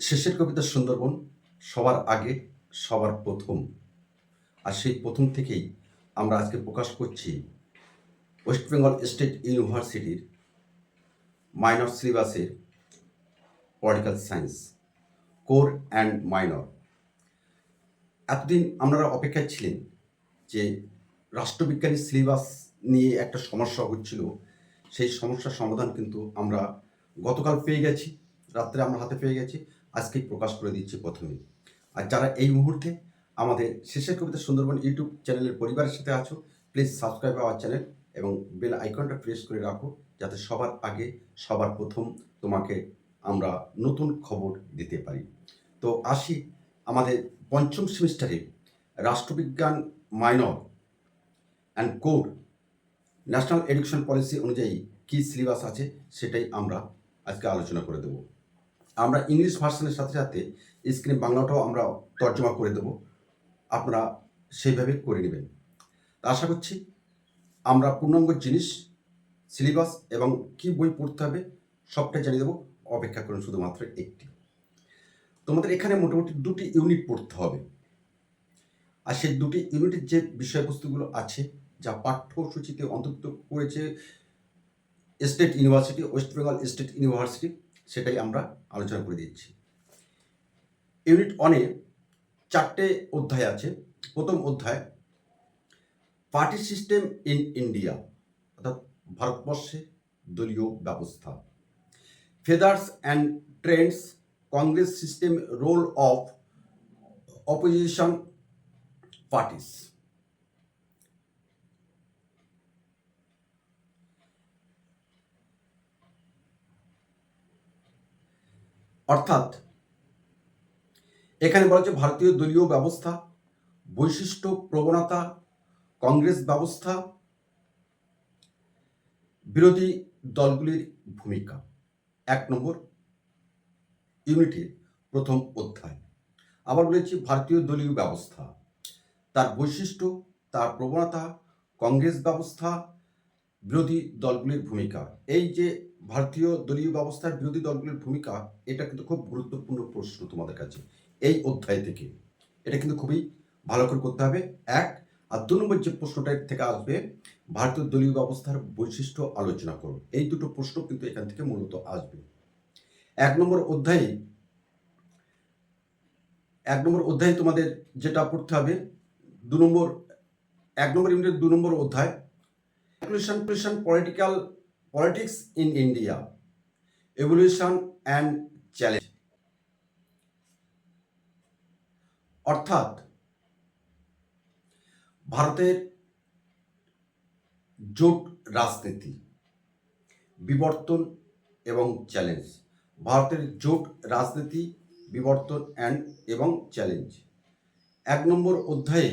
শেষের কবিতা সুন্দরবন, সবার আগে, সবার প্রথম। আর সেই প্রথম থেকেই আমরা আজকে প্রকাশ করছি ওয়েস্ট বেঙ্গল স্টেট ইউনিভার্সিটির মাইনর সিলেবাসের political science, core and minor. এতদিন আপনারা অপেক্ষায় ছিলেন যে রাষ্ট্রবিজ্ঞানী সিলেবাস নিয়ে একটা সমস্যা হচ্ছিল। সেই সমস্যার সমাধান কিন্তু আমরা গতকাল পেয়ে গেছি, রাত্রে আমরা হাতে পেয়ে গেছি। আজকেই প্রকাশ করে দিচ্ছি প্রথমে আর যারা এই মুহূর্তে আমাদের শেষের কবিতা সুন্দরবন ইউটিউব চ্যানেলের পরিবারের সাথে আছো প্লিজ সাবস্ক্রাইব আওয়ার চ্যানেল এবং বেল আইকনটা প্রেস করে রাখো, যাতে সবার আগে, সবার প্রথম তোমাকে আমরা নতুন খবর দিতে পারি। তো আসি আমাদের পঞ্চম সেমিস্টারে রাষ্ট্রবিজ্ঞান minor and core National Education Policy অনুযায়ী কী সিলেবাস আছে সেটাই আমরা আজকে আলোচনা করে দেব। আমরা ইংলিশ ভার্সনের সাথে সাথে স্ক্রিনে বাংলাটাও আমরা তর্জমা করে দেব। আপনারা সেইভাবে করে নেবেন। আশা করছি আমরা পূর্ণাঙ্গ জিনিস সিলেবাস এবং কি বই পড়তে হবে সবটাই জানিয়ে দেবো। অপেক্ষা করুন শুধুমাত্র একটি। তোমাদের এখানে মোটামুটি দুটি ইউনিট পড়তে হবে। আর সেই দুটি ইউনিটের যে বিষয়বস্তুগুলো আছে, যা পাঠ্যসূচিতে অন্তর্ভুক্ত করেছে State University West Bengal State University সেটাই আমরা আলোচনা করে দিচ্ছি। ইউনিট ওয়ানে চারটে অধ্যায় আছে। প্রথম অধ্যায় পার্টি সিস্টেম ইন ইন্ডিয়া অর্থাৎ ভারতবর্ষে দলীয় ব্যবস্থা। Features and trends Congress system role of opposition parties অর্থাৎ এখানে বলা হচ্ছে ভারতীয় দলীয় ব্যবস্থা, বৈশিষ্ট্য, প্রবণতা, কংগ্রেস ব্যবস্থা, বিরোধী দলগুলির ভূমিকা। এক নম্বর, ইউনিটের প্রথম অধ্যায়। আবার বলেছি ভারতীয় দলীয় ব্যবস্থা, তার বৈশিষ্ট্য, তার প্রবণতা, কংগ্রেস ব্যবস্থা, বিরোধী দলগুলির ভূমিকা। এই যে ভারতীয় দলীয় ব্যবস্থার বিরোধী দলগুলির ভূমিকা, এটা কিন্তু খুব গুরুত্বপূর্ণ প্রশ্ন তোমাদের কাছে এই অধ্যায় থেকে। এটা কিন্তু খুবই ভালো করে করতে হবে। এক, আর দু নম্বর যে প্রশ্নটা থেকে আসবে, ভারতীয় দলীয় ব্যবস্থার বৈশিষ্ট্য আলোচনা করো। এই দুটো প্রশ্ন কিন্তু এখান থেকে মূলত আসবে। এক নম্বর অধ্যায়ে, এক নম্বর অধ্যায়ে তোমাদের যেটা পড়তে হবে, দু নম্বর, এক নম্বর ইউনিটের দু নম্বর অধ্যায়। Political politics in India evolution and challenge অর্থাৎ ভারতের জোট রাজনীতি, বিবর্তন এবং চ্যালেঞ্জ ভারতের জোট রাজনীতি, বিবর্তন অ্যান্ড এবং চ্যালেঞ্জ এক নম্বর অধ্যায়ে,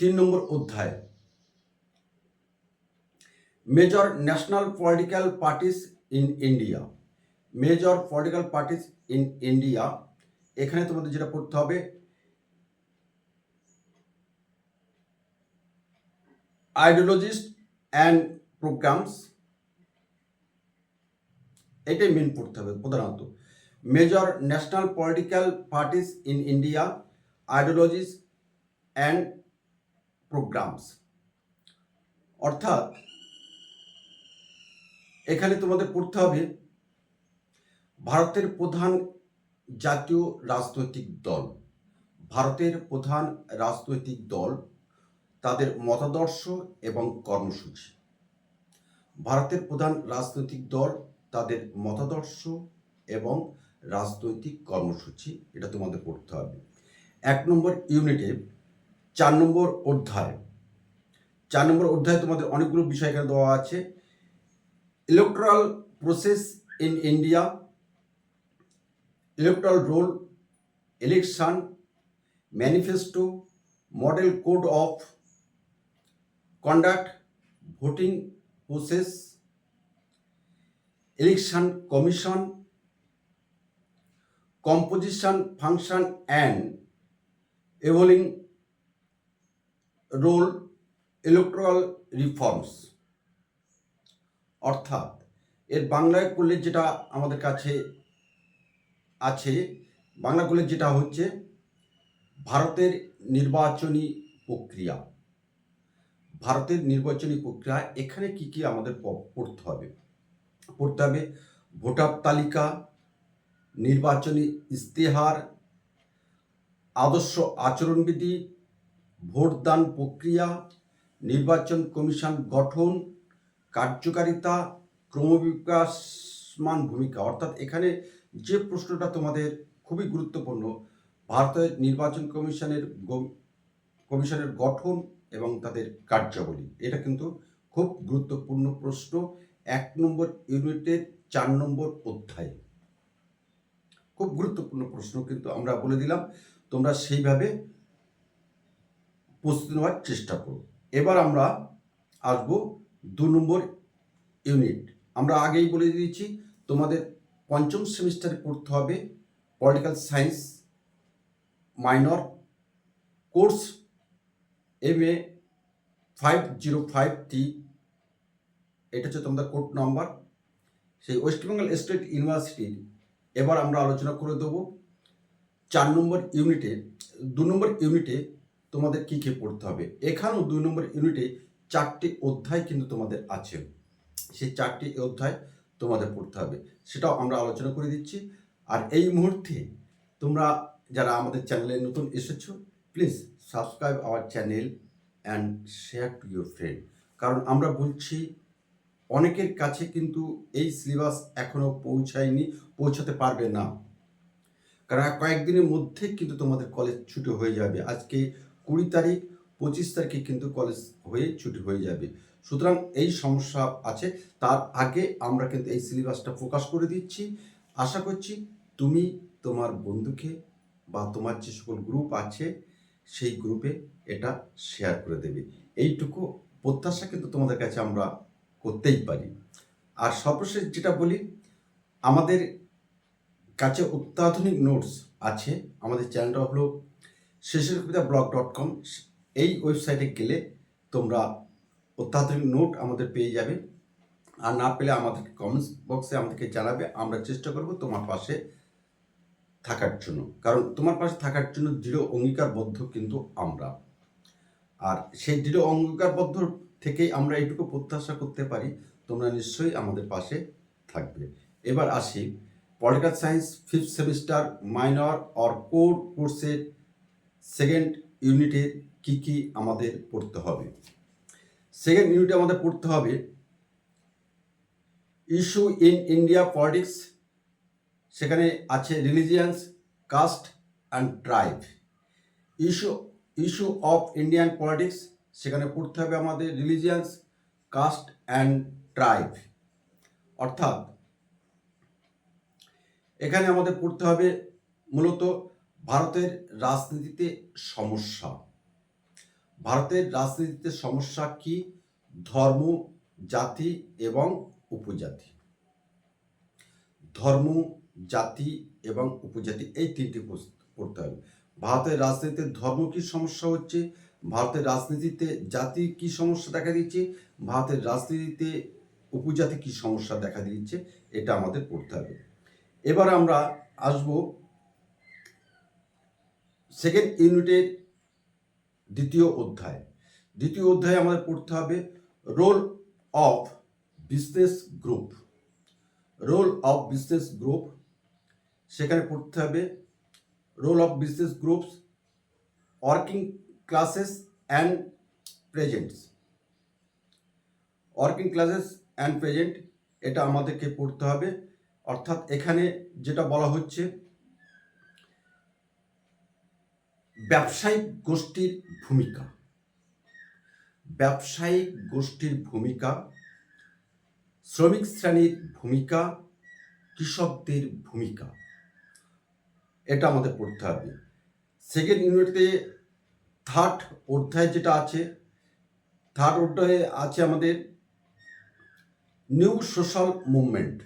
তিন নম্বর অধ্যায় major national political parties in India major political parties in India এখানে তোমাদের যেটা পড়তে হবে আইডিওলজিস্ট অ্যান্ড প্রোগ্রামস এটাই মেন পড়তে হবে প্রধানত। Major national political parties in India ideologies and programmes অর্থাৎ এখানে তোমাদের পড়তে হবে ভারতের প্রধান জাতীয় রাজনৈতিক দল। ভারতের প্রধান রাজনৈতিক দল তাদের মতাদর্শ এবং কর্মসূচি। ভারতের প্রধান রাজনৈতিক দল তাদের মতাদর্শ এবং রাজনৈতিক কর্মসূচি, এটা তোমাদের পড়তে হবে। এক নম্বর ইউনিটে চার নম্বর অধ্যায়। চার নম্বর অধ্যায়ে তোমাদের অনেকগুলো বিষয় এখানে দেওয়া আছে। Electoral process in India electoral roll election manifesto model code of conduct voting process Election Commission composition function and evolving role electoral reforms অর্থাৎ এর বাংলায় করলে যেটা আমাদের কাছে আছে বাংলাগুলোর যেটা হচ্ছে ভারতের নির্বাচনী প্রক্রিয়া। ভারতের নির্বাচনী প্রক্রিয়া, এখানে কি কি আমাদের পড়তে হবে? পড়তে হবে ভোটার তালিকা, নির্বাচনী ইস্তেহার আদর্শ আচরণবিধি, ভোটদান প্রক্রিয়া, নির্বাচন কমিশন গঠন কার্যকারিতা, ক্রমবিকাশমান ভূমিকা, অর্থাৎ এখানে যে প্রশ্নটা তোমাদের খুবই গুরুত্বপূর্ণ, ভারতের নির্বাচন কমিশনের কমিশনের গঠন এবং তাদের কার্যাবলী, এটা কিন্তু খুব গুরুত্বপূর্ণ প্রশ্ন। এক নম্বর ইউনিটের চার নম্বর অধ্যায়। খুব গুরুত্বপূর্ণ প্রশ্ন কিন্তু আমরা বলে দিলাম, তোমরা সেইভাবে প্রস্তুতি নেওয়ার চেষ্টা করো। এবার আমরা আসব দু নম্বর ইউনিট। আমরা আগেই বলে দিয়েছি, তোমাদের পঞ্চম সেমিস্টারে পড়তে হবে political science minor course M A five zero five T. এটা হচ্ছে তোমাদের কোড নম্বর। সেই ওয়েস্ট বেঙ্গল স্টেট ইউনিভার্সিটির এবার আমরা আলোচনা করে দেবো চার নম্বর ইউনিটে। দু নম্বর ইউনিটে তোমাদের কী কী পড়তে হবে? এখানেও দুই নম্বর ইউনিটে চারটি অধ্যায় কিন্তু তোমাদের আছে। সেই চারটি অধ্যায় তোমাদের পড়তে হবে। সেটাও আমরা আলোচনা করে দিচ্ছি। আর এই মুহূর্তে তোমরা যারা আমাদের চ্যানেলে নতুন এসেছ please subscribe our channel and share to your friend কারণ আমরা বলছি, অনেকের কাছে কিন্তু এই সিলেবাস এখনও পৌঁছায়নি, পৌঁছাতে পারবে না। কারণ কয়েকদিনের মধ্যে কিন্তু তোমাদের কলেজ ছুটি হয়ে যাবে। আজকে কুড়ি তারিখ পঁচিশ তারিখে কিন্তু কলেজ হয়ে ছুটি হয়ে যাবে। সুতরাং এই সমস্যা আছে। তার আগে আমরা কিন্তু এই সিলেবাসটা ফোকাস করে দিচ্ছি। আশা করছি তুমি তোমার বন্ধুকে বা তোমার যে সকল গ্রুপ আছে, সেই গ্রুপে এটা শেয়ার করে দেবে। এইটুকু প্রত্যাশা কিন্তু তোমাদের কাছে আমরা করতেই পারি। আর সর্বশেষ যেটা বলি, আমাদের কাছে অত্যাধুনিক নোটস আছে। আমাদের চ্যানেলটা হলো শেষের কবিতা ব্লগ ডট কম এই ওয়েবসাইটে গেলে তোমরা অত্যাধুনিক নোট আমাদের পেয়ে যাবে। আর না পেলে আমাদের কমেন্টস বক্সে আমাদেরকে জানাবে। আমরা চেষ্টা করব তোমার পাশে থাকার জন্য। কারণ তোমার পাশে থাকার জন্য দৃঢ় অঙ্গীকারবদ্ধ কিন্তু আমরা। আর সেই দৃঢ় অঙ্গীকারবদ্ধ থেকেই আমরা এইটুকু প্রত্যাশা করতে পারি, তোমরা নিশ্চয়ই আমাদের পাশে থাকবে। এবার আসি political science fifth semester minor or core কোর্সের সেকেন্ড ইউনিটে কি কি আমাদের পড়তে হবে। সেকেন্ড ইউনিটে আমাদের পড়তে হবে ইস্যু ইন ইন্ডিয়া পলিটিক্স সেখানে আছে religions caste and tribe issue issue of Indian politics সেখানে পড়তে হবে আমাদের রিলিজিয়ান্স কাস্ট অ্যান্ড ট্রাইব অর্থাৎ এখানে আমাদের পড়তে হবে মূলত ভারতের রাজনীতিতে সমস্যা। ভারতের রাজনীতিতে সমস্যা কি? ধর্ম, জাতি এবং উপজাতি। ধর্ম, জাতি এবং উপজাতি, এই তিনটি পড়তে হবে। ভারতের রাজনীতিতে ধর্ম কি সমস্যা হচ্ছে? ভারতের রাজনীতিতে জাতি কি সমস্যা দেখা দিচ্ছে? ভারতের রাজনীতিতে উপজাতি কি সমস্যা দেখা দিচ্ছে? এটা আমাদের পড়তে হবে। এবার আমরা আসব সেকেন্ড ইউনিটের দ্বিতীয় অধ্যায়। দ্বিতীয় অধ্যায়ে আমাদের পড়তে হবে role of business group role of business group সেখানে পড়তে হবে role of business groups working classes and peasants working classes and peasant এটা আমাদেরকে পড়তে হবে। অর্থাৎ এখানে যেটা বলা হচ্ছে ব্যবসায়িক গোষ্ঠীর ভূমিকা। ব্যবসায়িক গোষ্ঠীর ভূমিকা, শ্রমিক শ্রেণির ভূমিকা, কৃষকদের ভূমিকা। এটা আমাদের পড়তে হবে। সেকেন্ড ইউনিটে থার্ড অধ্যায় যেটা আছে থার্ড অধ্যায়ে আছে আমাদের new social movement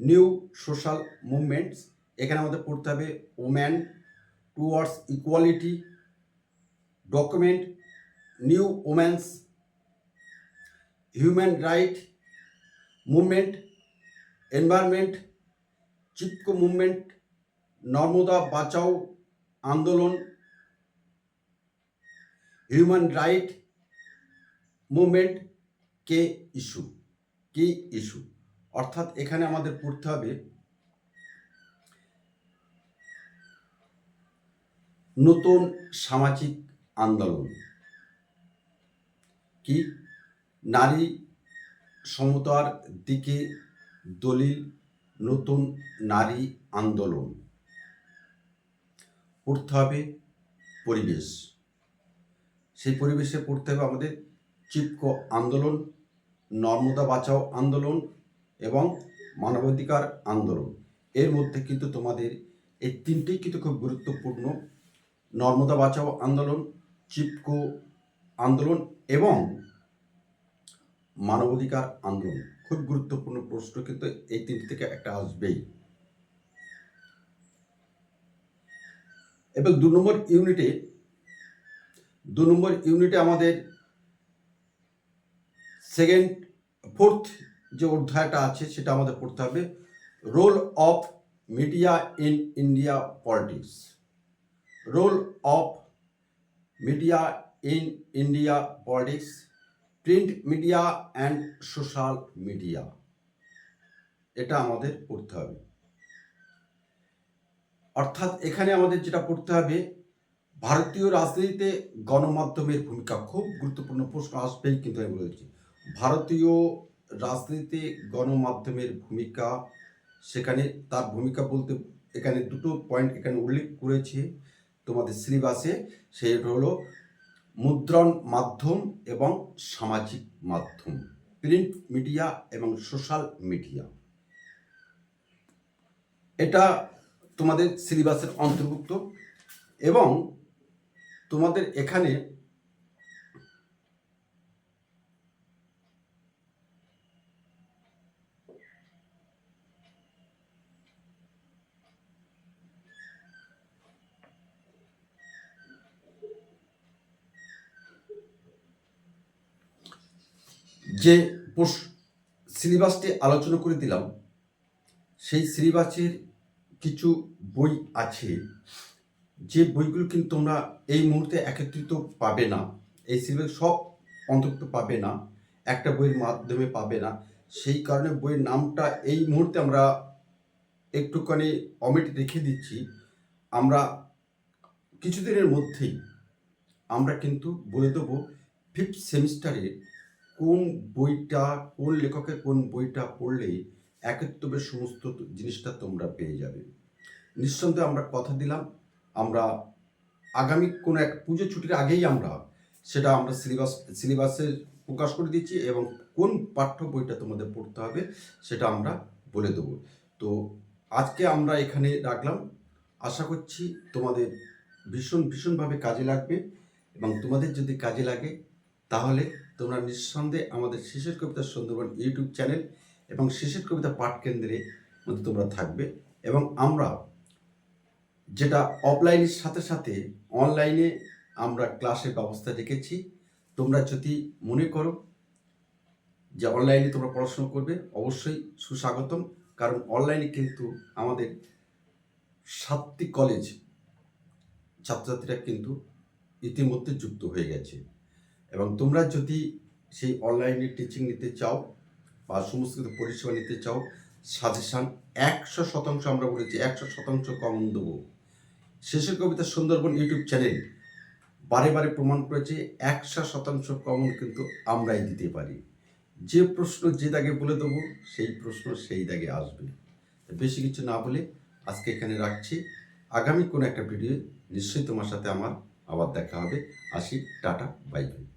new social movements এখানে আমাদের পড়তে হবে woman towards equality document new women's human right movement environment Chipko movement Narmada Bachao Andolan human right movement কে ইস্যু কি ইস্যু অর্থাৎ এখানে আমাদের পড়তে হবে নতুন সামাজিক আন্দোলন। কি? নারী সমতার দিকে দলিল নতুন নারী আন্দোলন। পড়তে হবে পরিবেশ। সেই পরিবেশে পড়তে হবে আমাদের চিপকো আন্দোলন, নর্মদা বাঁচাও আন্দোলন এবং মানবাধিকার আন্দোলন। এর মধ্যে কিন্তু তোমাদের এই তিনটেই কিন্তু খুব গুরুত্বপূর্ণ। নর্মদা বাঁচাও আন্দোলন, চিপকো আন্দোলন এবং মানবাধিকার আন্দোলন। খুব গুরুত্বপূর্ণ প্রশ্ন কিন্তু এই তিনটি থেকে একটা আসবেই। এবং দু নম্বর ইউনিটে, দু নম্বর ইউনিটে আমাদের সেকেন্ড, ফোর্থ যে অধ্যায়টা আছে সেটা আমাদের পড়তে হবে। Role of media in India politics. Role of media in India politics print media and social media এটা আমাদের পড়তে হবে। অর্থাৎ এখানে আমাদের যেটা পড়তে হবে, ভারতীয় রাজনীতিতে গণমাধ্যমের ভূমিকা। খুব গুরুত্বপূর্ণ প্রশ্ন আসবেই কিন্তু আমি বলেছি ভারতীয় রাজনীতিতে গণমাধ্যমের ভূমিকা, সেখানে তার ভূমিকা বলতে এখানে দুটো পয়েন্ট এখানে উল্লেখ করেছে। তোমাদের সিলেবাসে সেটা হলো মুদ্রণ মাধ্যম এবং সামাজিক মাধ্যম প্রিন্ট মিডিয়া এবং সোশ্যাল মিডিয়া এটা তোমাদের সিলেবাসের অন্তর্ভুক্ত এবং তোমাদের এখানে যে সিলেবাসটি আলোচনা করে দিলাম, সেই সিলেবাসের কিছু বই আছে। যে বইগুলো কিন্তু তোমরা এই মুহূর্তে একত্রিত পাবে না, এই সিলেবাস সব অন্তর্ভুক্ত পাবে না, একটা বইয়ের মাধ্যমে পাবে না, সেই কারণে বইয়ের নামটা এই মুহূর্তে আমরা একটুখানি অমিট রেখে দিচ্ছি। আমরা কিছুদিনের মধ্যেই আমরা কিন্তু বলে দেবো ফিফথ সেমিস্টারে কোন বইটা, কোন লেখকের কোন বইটা পড়লে একত্রবে সমস্ত জিনিসটা তোমরা পেয়ে যাবে। নিঃসন্দেহে আমরা কথা দিলাম, আমরা আগামী কোনো এক পুজো ছুটির আগেই আমরা সেটা আমরা সিলেবাস, সিলেবাসে প্রকাশ করে দিচ্ছি এবং কোন পাঠ্য বইটা তোমাদের পড়তে হবে সেটা আমরা বলে দেবো। তো আজকে আমরা এখানে রাখলাম। আশা করছি তোমাদের ভীষণ ভীষণভাবে কাজে লাগবে এবং তোমাদের যদি কাজে লাগে তাহলে তোমরা নিঃসন্দেহে আমাদের শিশুর কবিতা সুন্দরবন ইউটিউব চ্যানেল এবং শিশুর কবিতা পাঠ কেন্দ্রে মধ্যে তোমরা থাকবে এবং আমরা যেটা অফলাইনের সাথে সাথে অনলাইনে আমরা ক্লাসের ব্যবস্থা রেখেছি। তোমরা যদি মনে করো যে অনলাইনে তোমরা পড়াশোনা করবে, অবশ্যই সুস্বাগতম। কারণ অনলাইনে কিন্তু আমাদের সাতটি কলেজ ছাত্রছাত্রীরা কিন্তু ইতিমধ্যে যুক্ত হয়ে গেছে। এবং তোমরা যদি সেই অনলাইনে টিচিং নিতে চাও বা সমস্ত কিছু পরিষেবা নিতে চাও সাজেশান একশো শতাংশ আমরা বলেছি, একশো শতাংশ কমন দেব। শেষের কবিতা সুন্দরবন ইউটিউব চ্যানেল বারে বারে প্রমাণ করেছে, একশো শতাংশ কমন কিন্তু আমরাই দিতে পারি। যে প্রশ্ন যে দাগে বলে দেবো, সেই প্রশ্ন সেই দাগে আসবে। বেশি কিছু না বলে আজকে এখানে রাখছি। আগামী কোনো একটা ভিডিও নিশ্চয়ই তোমার সাথে আমার আবার দেখা হবে। আসি, টাটা বাই বাই